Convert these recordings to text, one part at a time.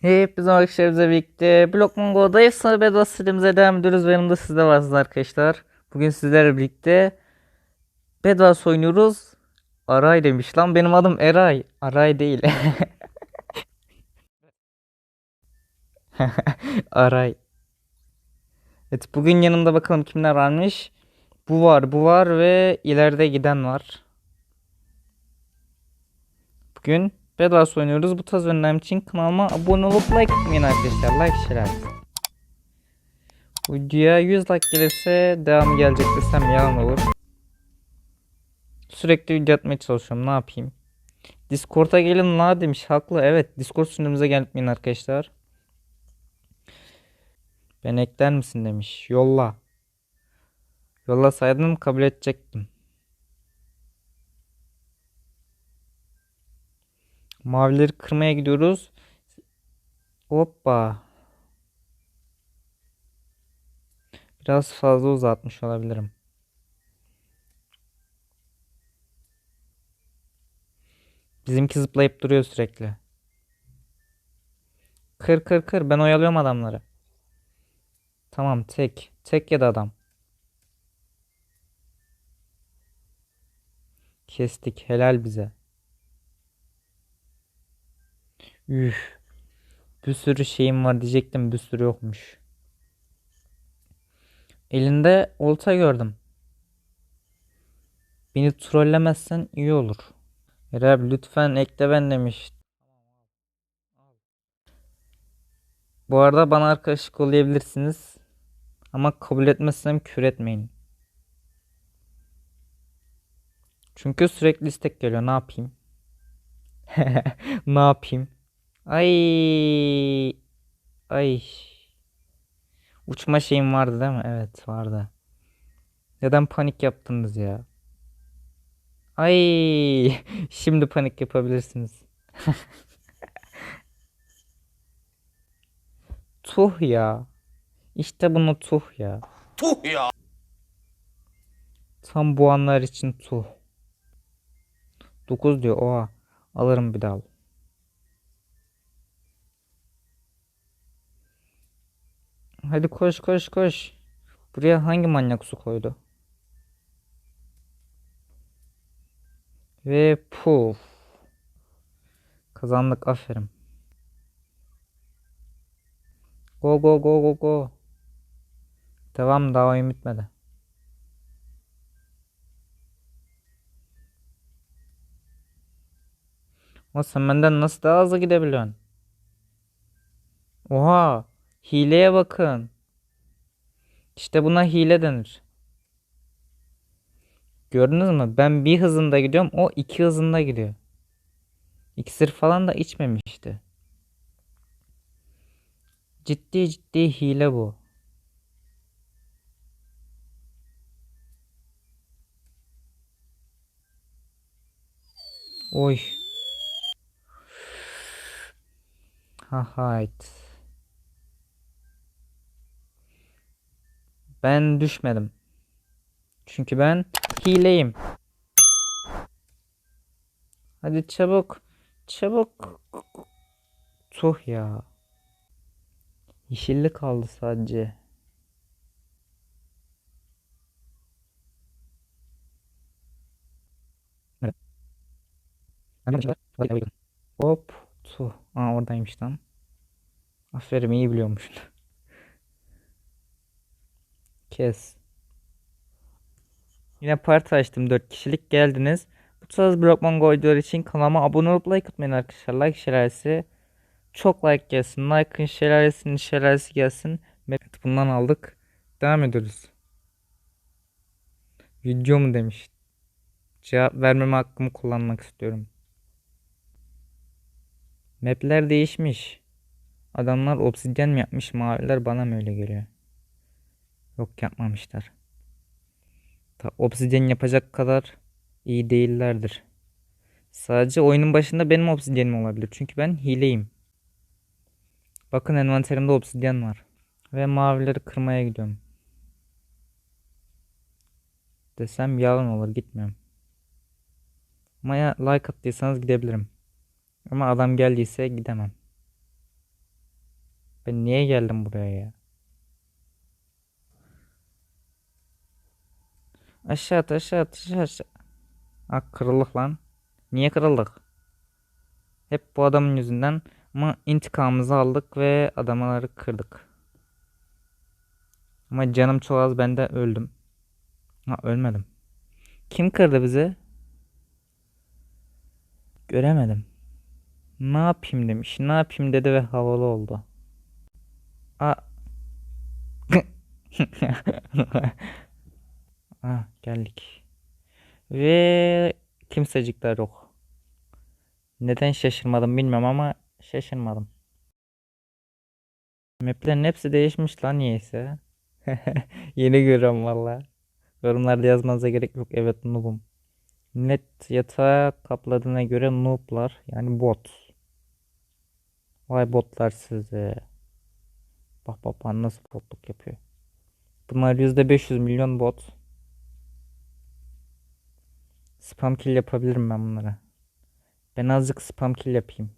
Hepinize arkadaşlarımızla birlikte Block Mongo'da efsane bedava serimize devam ediyoruz siz de varsınız arkadaşlar. Bugün sizlerle birlikte Bedwars oynuyoruz. Aray demiş lan benim adım Eray. Aray değil. Aray. Evet bugün yanımda bakalım kimler varmış. Bu var, bu var ve ileride giden var. Bugün Bedwars oynuyoruz. Bu tarz önlem için kanalıma abone olup like atmayın arkadaşlar. Like şeyler. Videoya 100 like gelirse devamı gelecek desem yalan olur. Sürekli video atmaya çalışıyorum. Ne yapayım? Discord'a gelin la demiş. Haklı. Evet. Discord sunucumuza gelmeyin arkadaşlar. Ben ekler misin demiş. Yolla. Yollasaydım kabul edecektim. Mavileri kırmaya gidiyoruz. Hoppa. Biraz fazla uzatmış olabilirim. Bizimki zıplayıp duruyor sürekli. Kır kır kır. Ben oyalıyorum adamları. Tamam tek. Tek ya da adam. Kestik. Helal bize. Üf. Bir sürü şeyim var diyecektim. Bir sürü yokmuş. Elinde olta gördüm. Beni trollemezsen iyi olur. Erab lütfen ekle ben demiş. Bu arada bana arkadaşlık olabilirsiniz. Ama kabul etmezsem küfür etmeyin. Çünkü sürekli istek geliyor. Ne yapayım? Ne yapayım? Ay. Ay. Uçma şeyim vardı değil mi? Evet vardı. Neden panik yaptınız ya? Ay. Şimdi panik yapabilirsiniz. Tuh ya. İşte bunu tuh ya. Tuh ya. Tam bu anlar için tuh. 9 diyor. Oha. Alırım bir daha. Hadi koş koş koş. Buraya hangi manyak su koydu? Ve puf. Kazandık aferin. Go go go go go. Devam daha oyun bitmedi. Ama sen benden nasıl daha hızlı gidebiliyorsun? Oha. Hileye bakın. İşte buna hile denir. Gördünüz mü? Ben bir hızında gidiyorum. O iki hızında gidiyor. İksir falan da içmemişti. Ciddi ciddi hile bu. Oy. Ha hayt. Ben düşmedim. Çünkü ben hileyim. Hadi çabuk. Çabuk. Tuh ya. Yeşilli kaldı sadece. Hop. Tuh. Aa oradaymış lan. Aferin iyi biliyormuş. Kes. Yine parti açtım 4 kişilik geldiniz. Bu tarz Blockman Goydular için kanalıma abone olup like atmayın arkadaşlar. Like şelalesi çok like gelsin. Like'ın şelalesinin şelalesi gelsin. Evet bundan aldık. Devam ediyoruz. Video mu demiş. Cevap vermeme hakkımı kullanmak istiyorum. Map'ler değişmiş. Adamlar obsidyen mi yapmış maviler bana mı öyle geliyor? Yok yapmamışlar. Ta obsidyen yapacak kadar iyi değillerdir. Sadece oyunun başında benim obsidyenim olabilir. Çünkü ben hileyim. Bakın envanterimde obsidyen var. Ve mavileri kırmaya gidiyorum. Desem yalan olur gitmiyorum. Ama ya like attıysanız gidebilirim. Ama adam geldiyse gidemem. Ben niye geldim buraya ya? Aşağı at aşağı at aşağı aşağı. Ha kırıldık lan. Niye kırıldık? Hep bu adamın yüzünden ama intikamımızı aldık ve adamları kırdık. Ama canım çok az ben de öldüm. Ha ölmedim. Kim kırdı bizi? Göremedim. Ne yapayım demiş. Ne yapayım dedi ve havalı oldu. A Ah geldik. Ve kimsecikler yok. Neden şaşırmadım bilmiyorum ama şaşırmadım. Maplerin hepsi değişmiş lan niyeyse. Yeni görüyorum valla. Yorumlarda yazmanıza gerek yok. Evet noobum. Net yatağı kapladığına göre nooblar yani bot. Vay botlar size. Bak bak nasıl botluk yapıyor. Bunlar %500 milyon bot. Spam kill yapabilirim ben bunlara. Ben azıcık spam kill yapayım.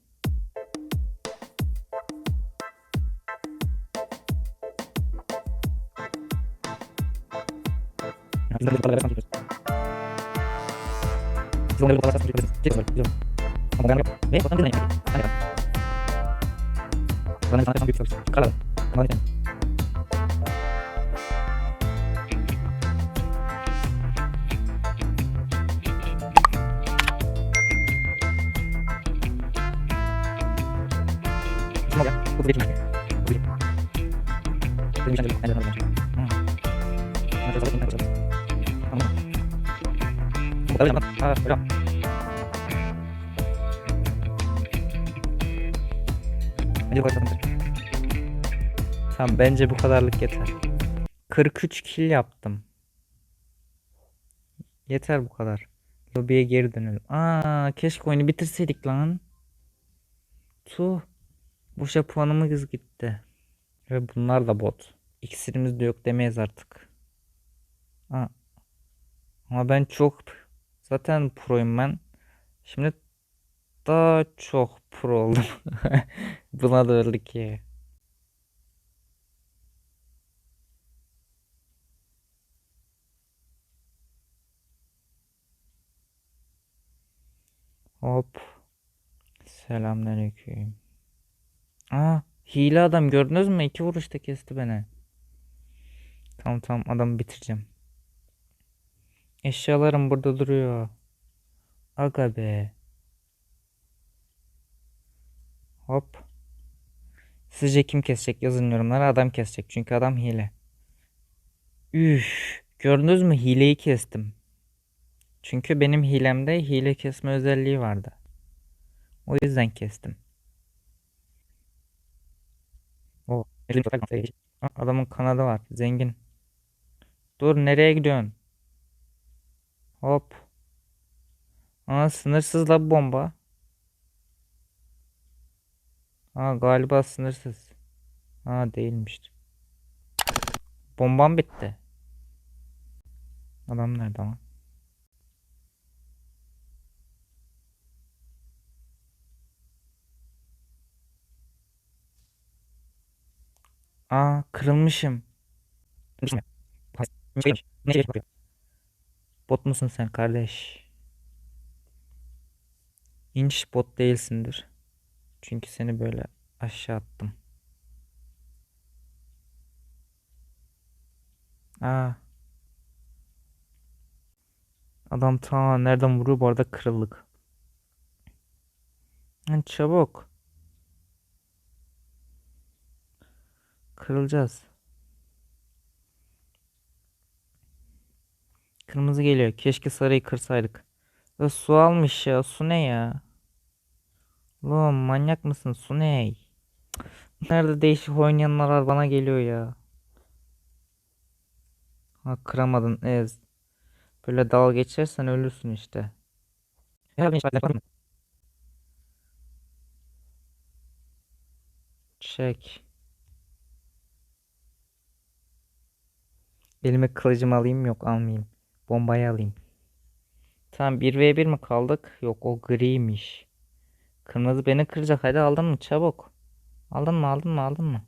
Tamam bence bu kadarlık yeter. 43 kill yaptım. Yeter bu kadar. Lobiye geri dönelim. Aa keşke oyunu bitirseydik lan. Tuh. Boşa puanımız gitti. Ve bunlar da bot. İksirimiz de yok demeyiz artık. Aa. Ama ben çok zaten proyum ben. Şimdi daha çok pro oldum. Buna da öldük ya. Hop. Selamünaleyküm. Aa, hile adam gördünüz mü? İki vuruşta kesti beni. Tamam tamam adamı bitireceğim. Eşyalarım burada duruyor. Aga be. Hop. Sizce kim kesecek? Yazın yorumlara. Adam kesecek. Çünkü adam hile. Üf. Gördünüz mü? Hileyi kestim. Çünkü benim hilemde hile kesme özelliği vardı. O yüzden kestim. O. Adamın kanadı var. Zengin. Dur nereye gidiyorsun? Hop. Aa sınırsız la bomba. Aa galiba sınırsız. Aa değilmiş. Bombam bitti. Adam nerede ama? Aa kırılmışım. Bot musun sen kardeş? İnş bot değilsindir. Çünkü seni böyle aşağı attım. Aa. Adam ta nereden vuruyor bu arada kırıldık. Lan çabuk. Kırılacağız. Kırmızı geliyor. Keşke sarıyı kırsaydık. Ya su almış ya. Su ne ya? Oğlum manyak mısın? Su ne? Nerede değişik oynayanlar bana geliyor ya. Ha kıramadın ez. Böyle dalga geçersen ölürsün işte. Çek. Elime kılıcımı alayım yok almayayım. Bombayı alayım. Tamam 1v1 mi kaldık? Yok o griymiş. Kırmızı beni kıracak. Hadi aldın mı? Çabuk. Aldın mı? Aldın mı? Aldın mı?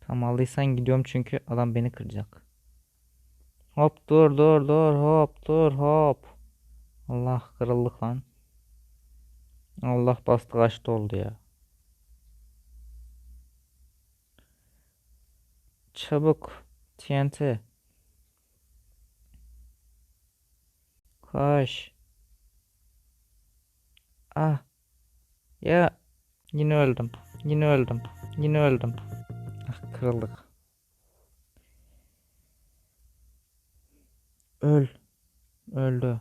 Tamam aldıysan gidiyorum çünkü adam beni kıracak. Hop dur dur dur hop dur hop. Allah kırıldık lan. Allah bastı kaçtı oldu ya. Çabuk TNT. Koş. Ah. Ya yine öldüm. Yine öldüm. Yine öldüm. Ah kırıldık. Öl. Öldü.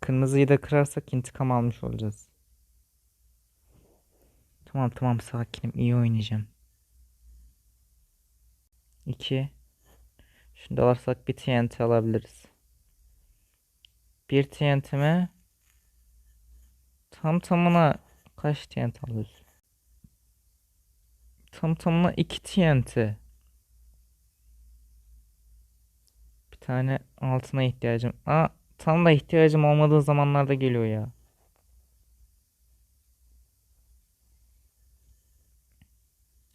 Kırmızıyı da kırarsak intikam almış olacağız. Tamam tamam sakinim iyi oynayacağım. 2 Şunu da alırsak bir TNT alabiliriz. Bir TNT mi? Tam tamına kaç TNT alıyoruz? Tam tamına 2 TNT. Bir tane altına ihtiyacım. Aa, tam da ihtiyacım olmadığı zamanlarda geliyor ya.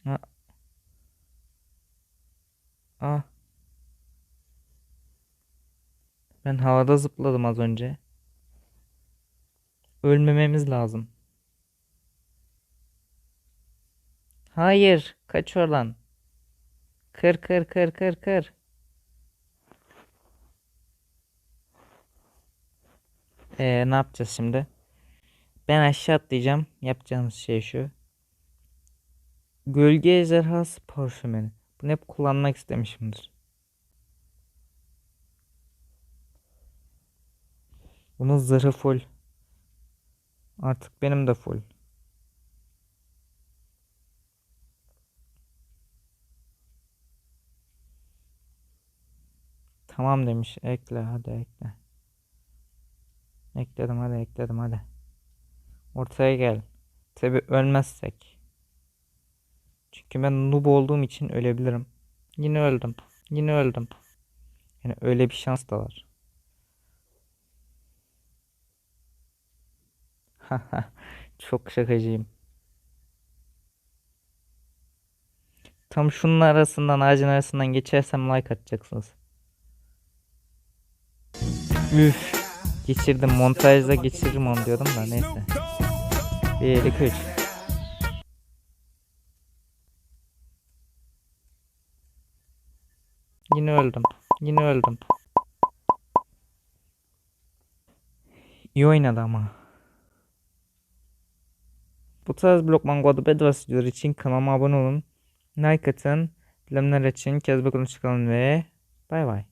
Aa. Aa. Ben havada zıpladım az önce. Ölmememiz lazım. Hayır, kaç oradan. Kır kır kır kır kır. Ee, ne yapacağız şimdi? Ben aşağı atlayacağım. Yapacağımız şey şu. Gölge ejderhası parfümünü. Bunu hep kullanmak istemişimdir. Bunun zırhı full. Artık benim de full. Tamam demiş. Ekle hadi ekle. Ekledim hadi ekledim hadi. Ortaya gel. Tabi ölmezsek. Çünkü ben noob olduğum için ölebilirim. Yine öldüm. Yine öldüm. Yani öyle bir şans da var. Çok şakacıyım. Tam şunun arasından ağacın arasından geçersem like atacaksınız. Üf. Geçirdim montajda geçiririm onu diyordum da neyse. 1 2 Yine öldüm. Yine öldüm. İyi oynadı ama. Bu tarz Blokman Godu Bedwars videoları için kanalıma abone olun. Like atın. Bilimler için Kezbek çıkalım ve bay bay.